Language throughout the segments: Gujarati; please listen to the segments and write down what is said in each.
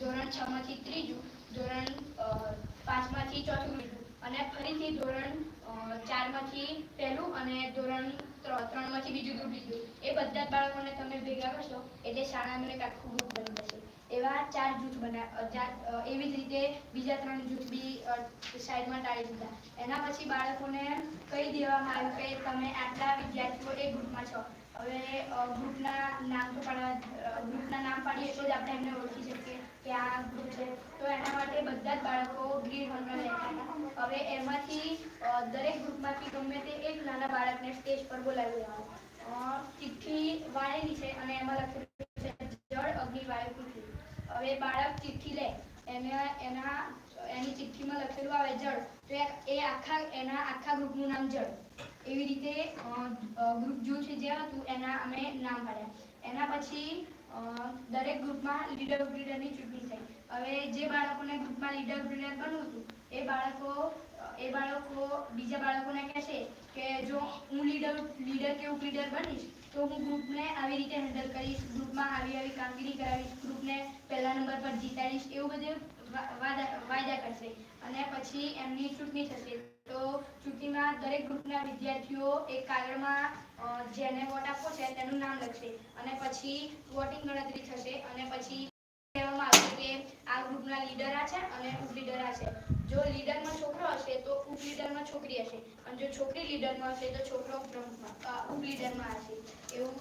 ધોરણ છ માંથી ત્રીજું, ધોરણ પાંચમાંથી ચોથું ત્રીજું અને ફરીથી ધોરણ ચારમાંથી પહેલું અને ધોરણ ત્ર- ત્રણમાંથી બીજું ગ્રુપ લીધું. એ બધા જ બાળકોને તમે ભેગા કરશો એટલે શાળાનું એક આખું ગ્રુપ બની જશે. એવા ચાર જૂથ બના ચાર એવી જ રીતે બીજા ત્રણ જૂથ બી સાઈડમાં ટાળી દીધા. એના પછી બાળકોને કહી દેવામાં આવ્યું કે તમે આટલા વિદ્યાર્થીઓ એક ગ્રુપમાં છો. હવે ગ્રુપના નામ તો પાડવા ગ્રુપના નામ પાડીએ તો જ આપણે એમને ઓળખી શકીએ. આ ગ્રુપ છે. તો એના માટે બધા જ બાળકો ગ્રીન હોલમાં રહેતા હતા. હવે એમાંથી દરેક ગ્રુપમાંથી ગમે તે એક નાના બાળકને સ્ટેજ પર બોલાવી લેવાનું ચિઠ્ઠી વાળેલી છે અને એમાં લખેલું છે, જળ અગ્નિ વાયુ પૃથ્વી. હવે બાળક ચિઠ્ઠી લે, એને, એના, એની ચિઠ્ઠીમાં લખેલું આવે જળ. તો એ- આખા, એના આખા ગ્રુપનું નામ જળ. એવી રીતે ગ્રુપ જૂથ જે હતું એના અમે નામ પાડ્યા. પછી દરેક ગ્રુપમાં લીડર લીડરની ચૂંટણી થઈ. હવે જે બાળકોને ગ્રુપમાં લીડર લીડર બનવું હતું, એ બાળકો એ બાળકો બીજા બાળકોને કહેશે કે, જો હું લીડર લીડર કે લીડર બનીશ, તો હું ગ્રુપને આવી રીતે હેન્ડલ કરીશ, ગ્રુપમાં આવી આવી કામગીરી કરાવીશ, ગ્રુપને પહેલા નંબર પર જીતાડીશ, એવું બધું વાયદા કરશે. અને પછી એમની ચૂંટણી થશે. તો દરેક ગ્રુપના વિદ્યાર્થીઓ એક કાગળમાં જેને વોટ આપવો છે તેનું નામ લખશે અને પછી વોટિંગ ગણતરી થશે અને પછી કહેવામાં આવશે કે આ ગ્રુપના લીડર આ છે અને ઉપ લીડર આ છે. જો લીડરમાં છોકરો હશે તો ઉપ લીડરમાં છોકરી હશે અને જો છોકરી લીડરમાં હશે તો છોકરો પ્રમુખમાં ઉપ લીડરમાં હશે. એવું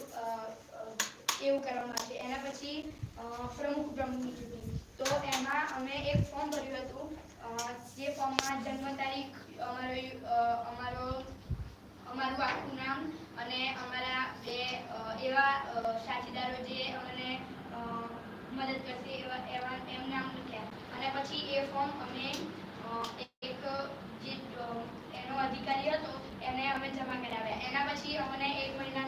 એવું કરવામાં આવશે. એના પછી પ્રમુખ પ્રમુખની ચૂંટણી. તો એમાં અમે એક ફોર્મ ભર્યું હતું ફોર્મમાં જન્મ તારીખ, અમારો અમારો, અમારું આખું નામ અને અમારા બે એવા સાથીદારો જે અમને મદદ કરશે એવા એવા એમ નામ લખ્યા. અને પછી એ ફોર્મ અમે એક જે એનો અધિકારી હતો, એને અમે જમા કરાવ્યા. એના પછી અમને એક મહિનાનો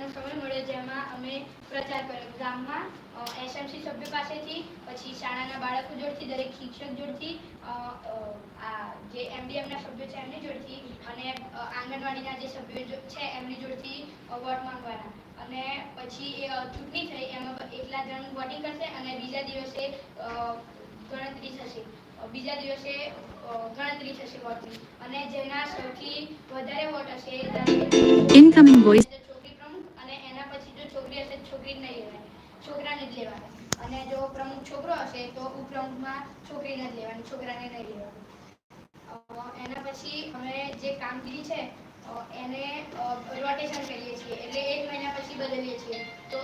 જેમાં અમે પ્રચાર કર્યો. ગામમાં એસએમસી સભ્યો પાસેથી, પછી શાળાના બાળકો જોડથી, દરેક શિક્ષક જોડથી આ જે એમડીએમના સભ્યો છે એમની જોડથી, અને આંગણવાડીના જે સભ્યો છે એમની જોડથી વોટ માંગવાના. અને પછી એ ચૂંટણી થઈ, એમાં એકલા જણ વોટિંગ કરશે અને બીજા દિવસે ગણતરી થશે. બીજા દિવસે ગણતરી થશે વોટની અને જેના સૌથી વધારે વોટ હશે ઇનકમિંગ Incoming voice. તો છોકરી પ્રમુખ પછી જો છોકરી હશે છોકરી નહીં લેવાની છોકરાને જ લેવાના અને જો પ્રમુખ છોકરો હશે તો ઉપપ્રમુખમાં છોકરીને જ લેવાની છોકરાને નહીં લેવાનું એના પછી અમે જે કામગીરી છે એને રોટેશન કરીએ છીએ. એટલે એક મહિના પછી બદલીએ છીએ. તો